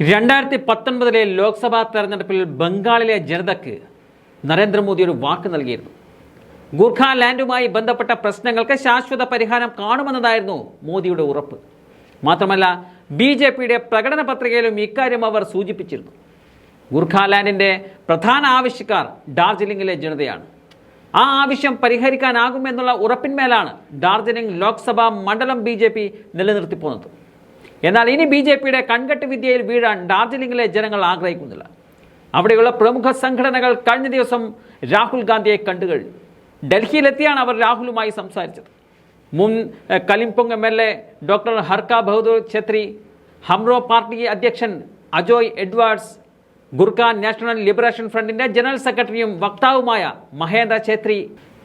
രണ്ടായിരത്തി പത്തൊൻപതിലെ ലോക്സഭാ തെരഞ്ഞെടുപ്പിൽ ബംഗാളിലെ ജനതയ്ക്ക് നരേന്ദ്രമോദി ഒരു വാക്ക് നൽകിയിരുന്നു. ഗൂർഖ ലാൻഡുമായി ബന്ധപ്പെട്ട പ്രശ്നങ്ങൾക്ക് ശാശ്വത പരിഹാരം കാണുമെന്നതായിരുന്നു മോദിയുടെ ഉറപ്പ്. മാത്രമല്ല ബി ജെ പിയുടെ പ്രകടന പത്രികയിലും ഇക്കാര്യം അവർ സൂചിപ്പിച്ചിരുന്നു. ഗൂർഖാലാൻഡിന്റെ പ്രധാന ആവശ്യക്കാർ ഡാർജിലിംഗിലെ ജനതയാണ്. ആ ആവശ്യം പരിഹരിക്കാനാകുമെന്നുള്ള ഉറപ്പിന്മേലാണ് ഡാർജിലിംഗ് ലോക്സഭാ മണ്ഡലം ബി ജെ പി നിലനിർത്തിപ്പോകുന്നത് എന്നാൽ ഇനി ബി ജെ പിയുടെ കൺകെട്ട് വിദ്യയിൽ വീഴാൻ ഡാർജിലിംഗിലെ ജനങ്ങൾ ആഗ്രഹിക്കുന്നില്ല. അവിടെയുള്ള പ്രമുഖ സംഘടനകൾ കഴിഞ്ഞ ദിവസം രാഹുൽ ഗാന്ധിയെ കണ്ടുകഴിഞ്ഞു ഡൽഹിയിലെത്തിയാണ് അവർ രാഹുലുമായി സംസാരിച്ചത്. മുൻ Kalimpong M L A doctor Harka Bahadur Chhetri Hamro party അധ്യക്ഷൻ Ajoy Edwards Gorkha national liberation ഫ്രണ്ടിന്റെ ജനറൽ സെക്രട്ടറിയും വക്താവുമായ മഹേന്ദ്ര ഛേത്രി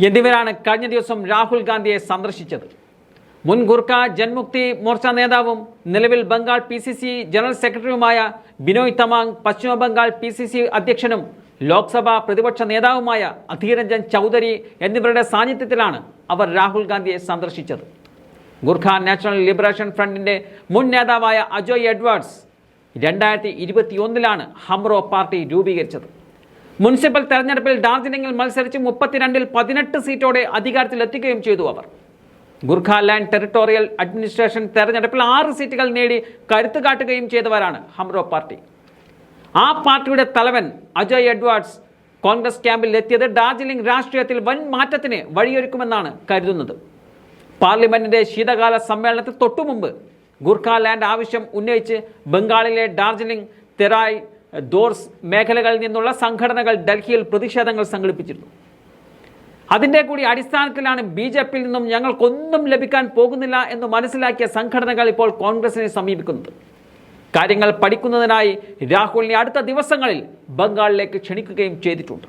എന്നിവരാണ് കഴിഞ്ഞ ദിവസം രാഹുൽ ഗാന്ധിയെ സന്ദർശിച്ചത്. മുൻ ഗുർഖ ജൻമുക്തി മോർച്ച നേതാവും നിലവിൽ Bengal P C C general സെക്രട്ടറിയുമായ Binoy Tamang Paschimbangal P C C അധ്യക്ഷനും ലോക്സഭാ പ്രതിപക്ഷ നേതാവുമായ അധീരഞ്ജൻ ചൗധരി എന്നിവരുടെ സാന്നിധ്യത്തിലാണ് അവർ രാഹുൽ ഗാന്ധിയെ സന്ദർശിച്ചത്. ഗുർഖ നാഷണൽ ലിബറേഷൻ ഫ്രണ്ടിന്റെ മുൻ നേതാവായ അജോയ് എഡ്വേർഡ്സ് രണ്ടായിരത്തി ഇരുപത്തിയൊന്നിലാണ് ഹംറോ പാർട്ടി രൂപീകരിച്ചത്. മുനിസിപ്പൽ തെരഞ്ഞെടുപ്പിൽ ഡാർജിലിംഗിൽ മത്സരിച്ച് മുപ്പത്തിരണ്ടിൽ പതിനെട്ട് സീറ്റോടെ അധികാരത്തിലെത്തുകയും ചെയ്തു അവർ. ഗുർഖാലാൻഡ് ടെറിട്ടോറിയൽ അഡ്മിനിസ്ട്രേഷൻ തെരഞ്ഞെടുപ്പിൽ ആറ് സീറ്റുകൾ നേടി കരുത്ത് കാട്ടുകയും ചെയ്തവരാണ് ഹംറോ പാർട്ടി. ആ പാർട്ടിയുടെ തലവൻ അജയ് എഡ്വാർഡ്സ് കോൺഗ്രസ് ക്യാമ്പിൽ എത്തിയത് ഡാർജിലിംഗ് രാഷ്ട്രീയത്തിൽ വൻ മാറ്റത്തിന് വഴിയൊരുക്കുമെന്നാണ് കരുതുന്നത്. പാർലമെന്റിന്റെ ശീതകാല സമ്മേളനത്തിൽ തൊട്ടുമുമ്പ് ഗുർഖാലാൻഡ് ആവശ്യം ഉന്നയിച്ച് ബംഗാളിലെ ഡാർജിലിംഗ് തെറായ് ദോർസ് മേഖലകളിൽ നിന്നുള്ള സംഘടനകൾ ഡൽഹിയിൽ പ്രതിഷേധങ്ങൾ സംഘടിപ്പിച്ചിരുന്നു. അതിന്റെ കൂടി അടിസ്ഥാനത്തിലാണ് ബി ജെ പിയിൽ നിന്നും ഞങ്ങൾക്കൊന്നും ലഭിക്കാൻ പോകുന്നില്ല എന്ന് മനസ്സിലാക്കിയ സംഘടനകൾ ഇപ്പോൾ കോൺഗ്രസിനെ സമീപിക്കുന്നത്. കാര്യങ്ങൾ പഠിക്കുന്നതിനായി രാഹുലിനെ അടുത്ത ദിവസങ്ങളിൽ ബംഗാളിലേക്ക് ക്ഷണിക്കുകയും ചെയ്തിട്ടുണ്ട്.